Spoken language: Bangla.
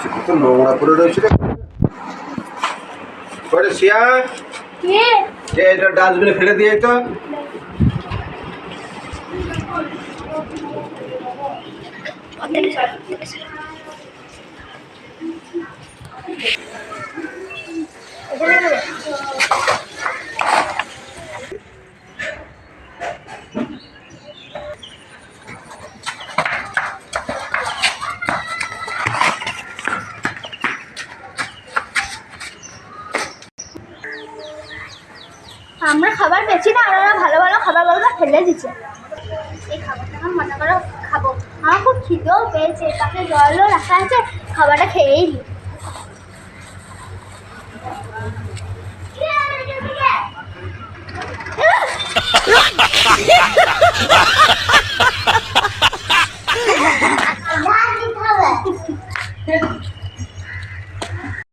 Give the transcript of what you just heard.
ছি, কত নোংরা করে রয়েছে রে। কয়টা শিয়া কে? এটা ডাস্টবিনে ফেলে দিয়ে তো। এখানে আমরা খাবার পেয়েছি না ওরা ভালো ভালো খাবারগুলো ফেলে দিচ্ছে। এই খাবারটা আমার মনে করো খাব। আমার খুব খিদেও পেয়েছে তাতে জলও রাখা আছে খাবারটা খেয়েই নি।